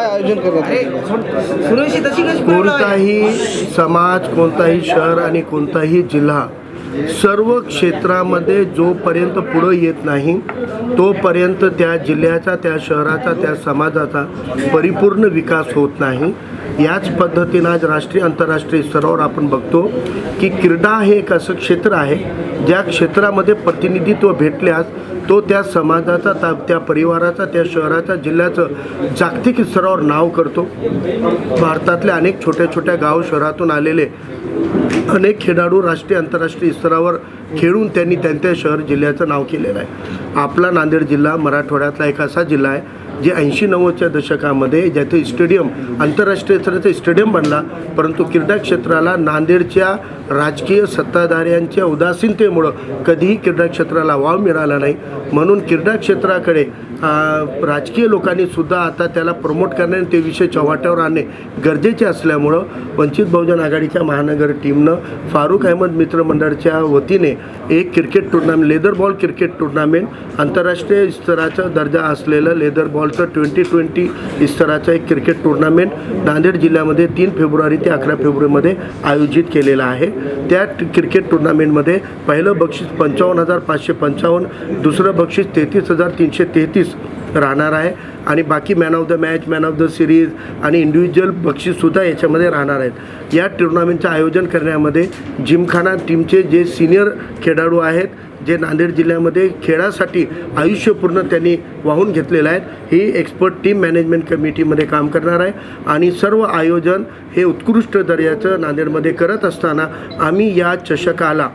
काय आयोजन करण्यात कोणताही समाज कोणताही शहर आणि कोणताही जिल्हा सर्व क्षेत्रामध्ये जोपर्यंत पुढं येत नाही तोपर्यंत त्या जिल्ह्याचा त्या शहराचा त्या समाजाचा परिपूर्ण विकास होत नाही. याच पद्धतीनं आज राष्ट्रीय आंतरराष्ट्रीय स्तरावर आपण बघतो की क्रीडा हे एक असं क्षेत्र आहे ज्या क्षेत्रामध्ये प्रतिनिधित्व भेटल्यास तो त्या समाजाचा त्या- त्या परिवाराचा त्या शहराचा जिल्ह्याचं जागतिक स्तरावर नाव करतो. भारतातल्या अनेक छोट्या छोट्या गाव शहरातून आलेले अनेक खेळाडू राष्ट्रीय आंतरराष्ट्रीय स्तरावर खेळून त्यांनी त्यांच्या शहर जिल्ह्याचं नाव केलेलं आहे. आपला नांदेड जिल्हा मराठवाड्यातला एक असा जिल्हा आहे. जे ऐंशी नव्वदच्या दशकामध्ये ज्याचे स्टेडियम आंतरराष्ट्रीय स्तराचं स्टेडियम बनला परंतु क्रीडा क्षेत्राला नांदेडच्या राजकीय सत्ताधाऱ्यांच्या उदासीनतेमुळं कधीही क्रीडा क्षेत्राला वाव मिळाला नाही. म्हणून क्रीडा क्षेत्राकडे राजकीय लोकांनी सुद्धा आता त्याला प्रमोट करणे आणि ते विषय चव्हाट्यावर आणणे गरजेचे असल्यामुळं वंचित बहुजन आघाडीच्या महानगर टीमनं फारुख अहमद मित्र मंडळच्या वतीने एक cricket tournament leather ball cricket tournament आंतरराष्ट्रीय स्तराचा दर्जा असलेलं लेदर बॉलचं ट्वेंटी ट्वेंटी स्तराचं एक क्रिकेट टुर्नामेंट नांदेड जिल्ह्यामध्ये तीन फेब्रुवारी ते अकरा फेब्रुवारीमध्ये आयोजित केलेला आहे. त्या क्रिकेट टुर्नामेंटमध्ये पहिलं बक्षीस पंचावन्न हजार पाचशे पंचावन्न दुसरं बक्षीस तेहतीस हजार तीनशे तेहतीस राहणार आहे. आणि बाकी man of the match man of the series आणि इंडिव्हिज्युअल बक्षीससुद्धा याच्यामध्ये राहणार आहेत. या टुर्नामेंटचं आयोजन करण्यामध्ये जिमखाना टीमचे जे सिनियर खेळाडू आहेत जे नांदेड जिल्ह्यामध्ये खेळासाठी आयुष्यपूर्ण त्यांनी वाहून घेतलेलं आहे ही एक्सपर्ट टीम मॅनेजमेंट कमिटीमध्ये काम करणार आहे. आणि सर्व आयोजन हे उत्कृष्ट दर्जाचं नांदेडमध्ये करत असताना आम्ही या चषकाला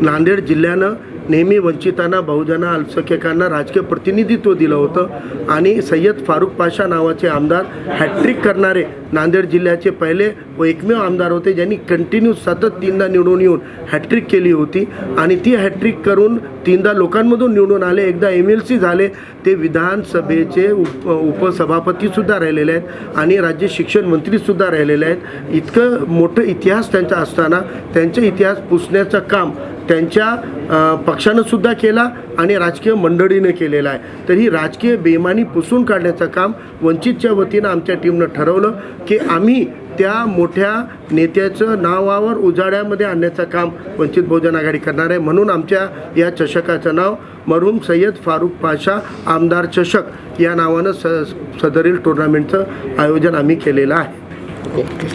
नांदेड जिल्ह्यानं नेहमी वंचितांना बहुजना अल्पसंख्यकांना राजकीय प्रतिनिधित्व दिलं होतं. आणि सय्यद फारुख पाशा नावाचे आमदार हॅट्रिक करणारे नांदेड जिल्ह्याचे पहिले व एकमेव आमदार होते ज्यांनी कंटिन्यू सतत तीनदा निवडून येऊन हॅट्रिक केली होती. आणि ती हॅट्रिक करून तीनदा लोकांमधून निवडून आले. एकदा एम एल सी झाले. ते विधानसभेचे उप उपसभापतीसुद्धा राहिलेले आहेत. आणि राज्य शिक्षण मंत्रीसुद्धा राहिलेले आहेत. इतकं मोठं इतिहास त्यांचा असताना त्यांचा इतिहास पुसण्याचं काम त्यांच्या पक्षानं सुद्धा केला आणि राजकीय मंडळीनं केलेला आहे. तर ही राजकीय बेमानी पुसून काढण्याचं काम वंचितच्या वतीनं आमच्या टीमनं ठरवलं की आम्ही त्या मोठ्या नेत्याचं नावावर उजाड्यामध्ये आणण्याचं काम वंचित बहुजन आघाडी करणार आहे. म्हणून आमच्या या चषकाचं नाव मरहूम सय्यद फारूक पाशा आमदार चषक या नावानं स सदरील टुर्नामेंटचं आयोजन आम्ही केलेलं आहे. ओके